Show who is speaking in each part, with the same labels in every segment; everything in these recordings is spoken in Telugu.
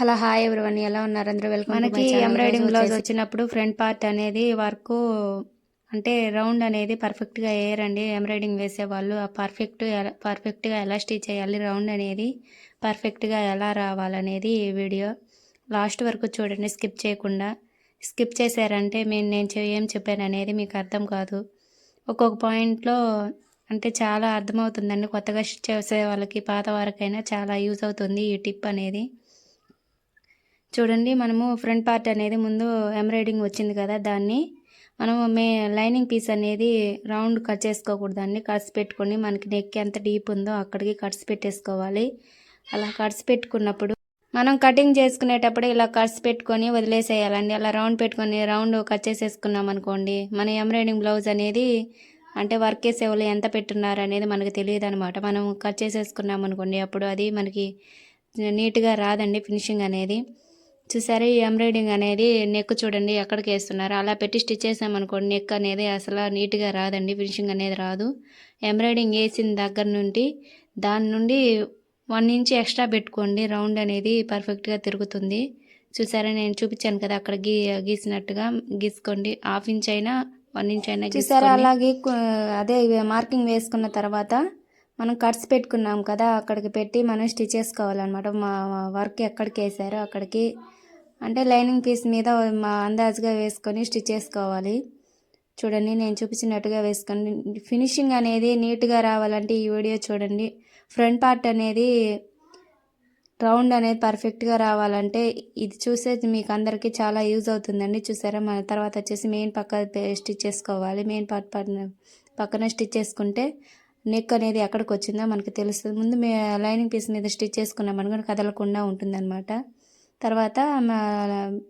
Speaker 1: Hello hi everyone. ఎలా ఉన్నారు? అందరూ వెల్కమ్ మనకి ఎంబ్రాయిడింగ్ బ్లౌజ్ వచ్చినప్పుడు ఫ్రంట్ పార్ట్ అనేది వర్క్ అంటే రౌండ్ అనేది పర్ఫెక్ట్గా వేయరండి. ఎంబ్రాయిడింగ్ వేసేవాళ్ళు ఆ పర్ఫెక్ట్ ఎలా పర్ఫెక్ట్గా ఎలా స్టిచ్ చేయాలి రౌండ్ అనేది పర్ఫెక్ట్గా ఎలా రావాలనేది ఈ వీడియో. లాస్ట్ వరకు చూడండి స్కిప్ చేయకుండా. స్కిప్ చేశారంటే నేను నేను చె- ఏం చెప్పాను అనేది మీకు అర్థం కాదు. ఒక్కొక్క పాయింట్లో అంటే చాలా అర్థమవుతుందండి. కొత్తగా స్టిచ్ చేసే వాళ్ళకి పాత వారికైనా చాలా యూజ్ అవుతుంది ఈ టిప్ అనేది. చూడండి మనము ఫ్రంట్ పార్ట్ అనేది ముందు ఎంబ్రాయిడింగ్ వచ్చింది కదా దాన్ని. మనము మే లైనింగ్ పీస్ అనేది రౌండ్ కట్ చేసుకోకూడదండి. కట్స్ పెట్టుకొని మనకి నెక్ ఎంత డీప్ ఉందో అక్కడికి కట్స్ పెట్టేసుకోవాలి. అలా కట్స్ పెట్టుకున్నప్పుడు మనం కటింగ్ చేసుకునేటప్పుడు ఇలా కట్స్ పెట్టుకొని వదిలేసేయాలండి. అలా రౌండ్ పెట్టుకొని రౌండ్ కట్ చేసేసుకున్నాం అనుకోండి మన ఎంబ్రాయిడింగ్ బ్లౌజ్ అనేది అంటే వర్క్ వేసే ఎంత పెట్టున్నారు అనేది మనకు తెలియదు అనమాట మనం కట్ చేసేసుకున్నాం అనుకోండి అప్పుడు అది మనకి నీట్గా రాదండి ఫినిషింగ్ అనేది. చూసారా ఈ ఎంబ్రాయిడింగ్ అనేది నెక్ చూడండి ఎక్కడికి వేస్తున్నారు? అలా పెట్టి స్టిచ్ చేసామనుకోండి నెక్ అనేది అసలు నీట్గా రాదండి ఫినిషింగ్ అనేది రాదు. ఎంబ్రాయిడింగ్ వేసిన దగ్గర నుండి దాని నుండి వన్ ఇంచ్ ఎక్స్ట్రా పెట్టుకోండి రౌండ్ అనేది పర్ఫెక్ట్గా తిరుగుతుంది. చూసారా నేను చూపించాను కదా అక్కడ గీ గీసినట్టుగా గీసుకోండి. హాఫ్ ఇంచ్ అయినా వన్ ఇంచ్ అయినా చూసారా అలాగే అదే మార్కింగ్ వేసుకున్న తర్వాత మనం కట్స్ పెట్టుకున్నాం కదా అక్కడికి పెట్టి మనం స్టిచ్ చేసుకోవాలన్నమాట. మా వర్క్ ఎక్కడికి వేసారో అక్కడికి. అంటే లైనింగ్ పీస్ మీద మా అందాజుగా వేసుకొని స్టిచ్ చేసుకోవాలి. చూడండి నేను చూపించినట్టుగా వేసుకోండి ఫినిషింగ్ అనేది నీట్గా రావాలంటే ఈ వీడియో చూడండి. ఫ్రంట్ పార్ట్ అనేది రౌండ్ అనేది పర్ఫెక్ట్గా రావాలంటే ఇది చూసేది మీకు అందరికీ చాలా యూజ్ అవుతుందండి. చూసారా? మన తర్వాత వచ్చేసి మెయిన్ పక్క స్టిచ్ చేసుకోవాలి. మెయిన్ పార్ట్ పక్కన స్టిచ్ చేసుకుంటే నెక్ అనేది ఎక్కడికి వచ్చిందో మనకి తెలుస్తుంది. ముందు మే లైనింగ్ పీస్ మీద స్టిచ్ చేసుకున్నాం అనుకుని కదలకుండా ఉంటుందన్నమాట. తర్వాత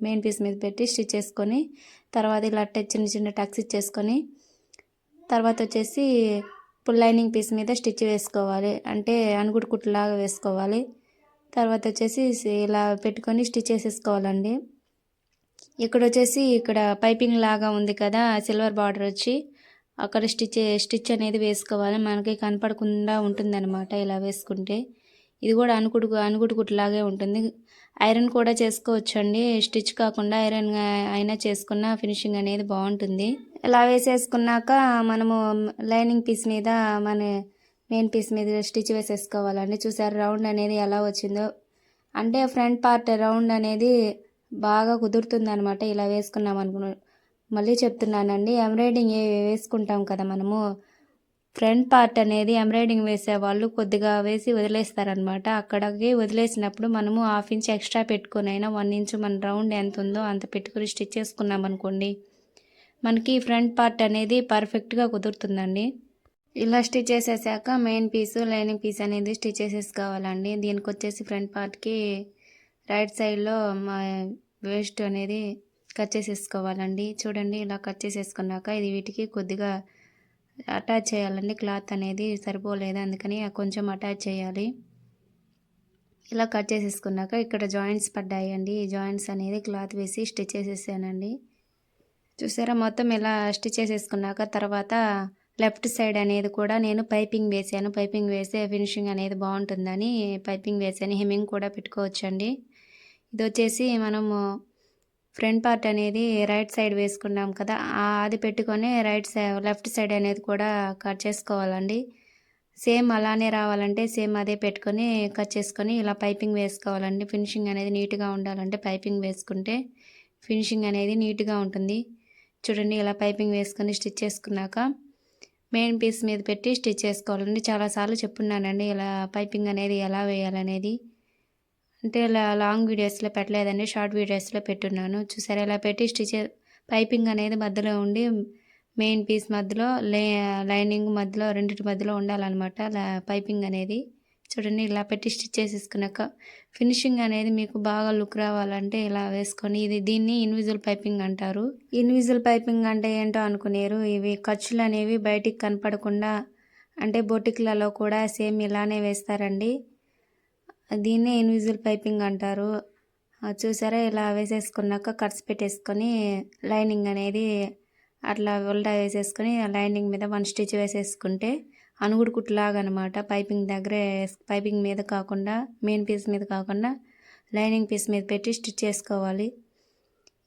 Speaker 1: మెయిన్ పీస్ మీద పెట్టి స్టిచ్ చేసుకొని తర్వాత ఇలా చిన్న చిన్న టక్స్ ఇచ్చేసుకొని తర్వాత వచ్చేసి ఫుల్ లైనింగ్ పీస్ మీద స్టిచ్ వేసుకోవాలి. అంటే అనుగుడు కుట్టులాగా వేసుకోవాలి. తర్వాత వచ్చేసి ఇలా పెట్టుకొని స్టిచ్ చేసేసుకోవాలండి. ఇక్కడ వచ్చేసి ఇక్కడ పైపింగ్ లాగా ఉంది కదా సిల్వర్ బార్డర్ వచ్చి. అక్కడ స్టిచ్ స్టిచ్ అనేది వేసుకోవాలి. మనకి కనపడకుండా ఉంటుందన్నమాట ఇలా వేసుకుంటే. ఇది కూడా అనుకుడు అనుగుడు కుట్టులాగే ఉంటుంది. ఐరన్ కూడా చేసుకోవచ్చండి. స్టిచ్ కాకుండా ఐరన్ అయినా చేసుకున్న ఫినిషింగ్ అనేది బాగుంటుంది. ఇలా వేసేసుకున్నాక మనము లైనింగ్ పీస్ మీద మన మెయిన్ పీస్ మీద స్టిచ్ వేసేసుకోవాలండి. చూసారు రౌండ్ అనేది ఎలా వచ్చిందో. అంటే ఫ్రంట్ పార్ట్ రౌండ్ అనేది బాగా కుదురుతుంది అనమాట ఇలా వేసుకున్నాం అనుకున్నాం మళ్ళీ చెప్తున్నానండి ఎంబ్రాయిడింగ్ వేసుకుంటాం కదా మనము. ఫ్రంట్ పార్ట్ అనేది ఎంబ్రాయిడింగ్ వేసేవాళ్ళు కొద్దిగా వేసి వదిలేస్తారనమాట. అక్కడికి వదిలేసినప్పుడు మనము హాఫ్ ఇంచ్ ఎక్స్ట్రా పెట్టుకొని అయినా వన్ ఇంచ్ మన రౌండ్ ఎంత ఉందో అంత పెట్టుకుని స్టిచ్ చేసుకున్నాం అనుకోండి మనకి ఫ్రంట్ పార్ట్ అనేది పర్ఫెక్ట్గా కుదురుతుందండి. ఇలా స్టిచ్ చేసేసాక మెయిన్ పీసు లైనింగ్ పీస్ అనేది స్టిచ్ చేసేసుకోవాలండి. దీనికి వచ్చేసి ఫ్రంట్ పార్ట్కి రైట్ సైడ్లో మా వేస్ట్ అనేది కట్ చేసేసుకోవాలండి. చూడండి ఇలా కట్ చేసేసుకున్నాక ఇది వీటికి కొద్దిగా అటాచ్ చేయాలండి. క్లాత్ అనేది సరిపోలేదు అందుకని కొంచెం అటాచ్ చేయాలి. ఇలా కట్ చేసేసుకున్నాక ఇక్కడ జాయింట్స్ పడ్డాయి అండి ఈ జాయింట్స్ అనేది క్లాత్ వేసి స్టిచ్ చేసేసానండి. చూసారా మొత్తం ఇలా స్టిచ్ చేసేసుకున్నాక తర్వాత లెఫ్ట్ సైడ్ అనేది కూడా నేను పైపింగ్ వేసాను. పైపింగ్ వేస్తే ఫినిషింగ్ అనేది బాగుంటుందని పైపింగ్ వేసాను. హెమ్మింగ్ కూడా పెట్టుకోవచ్చండి. ఇది వచ్చేసి మనము ఫ్రంట్ పార్ట్ అనేది రైట్ సైడ్ వేసుకున్నాం కదా అది పెట్టుకొని రైట్ సైడ్ లెఫ్ట్ సైడ్ అనేది కూడా కట్ చేసుకోవాలండి. సేమ్ అలానే రావాలంటే సేమ్ అదే పెట్టుకొని కట్ చేసుకొని ఇలా పైపింగ్ వేసుకోవాలండి. ఫినిషింగ్ అనేది నీట్గా ఉండాలంటే పైపింగ్ వేసుకుంటే ఫినిషింగ్ అనేది నీట్గా ఉంటుంది. చూడండి ఇలా పైపింగ్ వేసుకొని స్టిచ్ చేసుకున్నాక మెయిన్ పీస్ మీద పెట్టి స్టిచ్ చేసుకోవాలండి. చాలాసార్లు చెప్పున్నానండి ఇలా పైపింగ్ అనేది ఎలా వేయాలనేది. అంటే ఇలా లాంగ్ వీడియోస్లో పెట్టలేదండి షార్ట్ వీడియోస్లో పెట్టున్నాను. చూసారా ఇలా పెట్టి స్టిచ్ పైపింగ్ అనేది మధ్యలో ఉండి మెయిన్ పీస్ మధ్యలో లే లైనింగ్ మధ్యలో రెండింటి మధ్యలో ఉండాలన్నమాట పైపింగ్ అనేది. చూడండి ఇలా పెట్టి స్టిచ్ చేసేసుకున్నాక ఫినిషింగ్ అనేది మీకు బాగా లుక్ రావాలంటే ఇలా వేసుకొని ఇది దీన్ని ఇన్విజువల్ పైపింగ్ అంటారు. ఇన్విజువల్ పైపింగ్ అంటే ఏంటో అనుకునేరు. ఇవి ఖర్చులు అనేవి బయటికి కనపడకుండా అంటే బొటిక్లలో కూడా సేమ్ ఇలానే వేస్తారండి. దీన్నే ఇన్విజువల్ పైపింగ్ అంటారు. చూసారా? ఇలా వేసేసుకున్నాక కట్స్ పెట్టేసుకొని లైనింగ్ అనేది అట్లా ఉల్టా వేసేసుకొని లైనింగ్ మీద వన్ స్టిచ్ వేసేసుకుంటే అనుగుడు కుట్లాగా అనమాట పైపింగ్ దగ్గరే పైపింగ్ మీద కాకుండా మెయిన్ పీస్ మీద కాకుండా లైనింగ్ పీస్ మీద పెట్టి స్టిచ్ చేసుకోవాలి.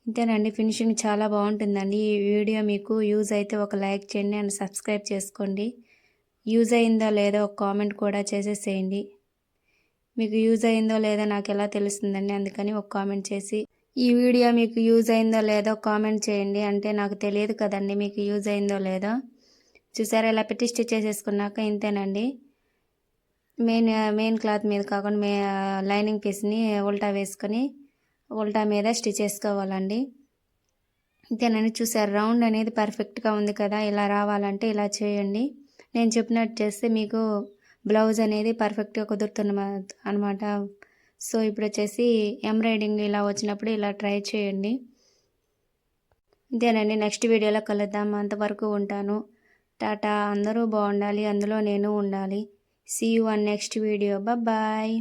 Speaker 1: ఇంతేనండి. ఫినిషింగ్ చాలా బాగుంటుందండి. ఈ వీడియో మీకు యూజ్ అయితే ఒక లైక్ చేయండి అండ్ సబ్స్క్రైబ్ చేసుకోండి. యూజ్ అయిందో లేదో ఒక కామెంట్ కూడా చేసేసేయండి. మీకు యూజ్ అయిందో లేదో నాకు ఎలా తెలుస్తుందండి? అందుకని ఒక కామెంట్ చేసి ఈ వీడియో మీకు యూజ్ అయిందో లేదో కామెంట్ చేయండి. అంటే నాకు తెలియదు కదండి మీకు యూజ్ అయిందో లేదో. చూసారా? ఇలా పెట్టి స్టిచ్ చేసేసుకున్నాక ఇంతేనండి. మెయిన్ మెయిన్ క్లాత్ మీద కాకుండా మే లైనింగ్ పీస్ని ఉల్టా వేసుకొని ఉల్టా మీద స్టిచ్ చేసుకోవాలండి. ఇంతేనండి. చూసారు? రౌండ్ అనేది పర్ఫెక్ట్గా ఉంది కదా? ఇలా రావాలంటే ఇలా చేయండి. నేను చెప్పినట్టు చేస్తే మీకు బ్లౌజ్ అనేది పర్ఫెక్ట్గా కుదురుతున్న అనమాట సో ఇప్పుడు వచ్చేసి ఎంబ్రాయిడింగ్ ఇలా వచ్చినప్పుడు ఇలా ట్రై చేయండి. ఇంతేనండి నెక్స్ట్ వీడియోలో కలుద్దాం. అంతవరకు ఉంటాను. టాటా అందరూ బాగుండాలి. అందులో నేను ఉండాలి. See you in next video bye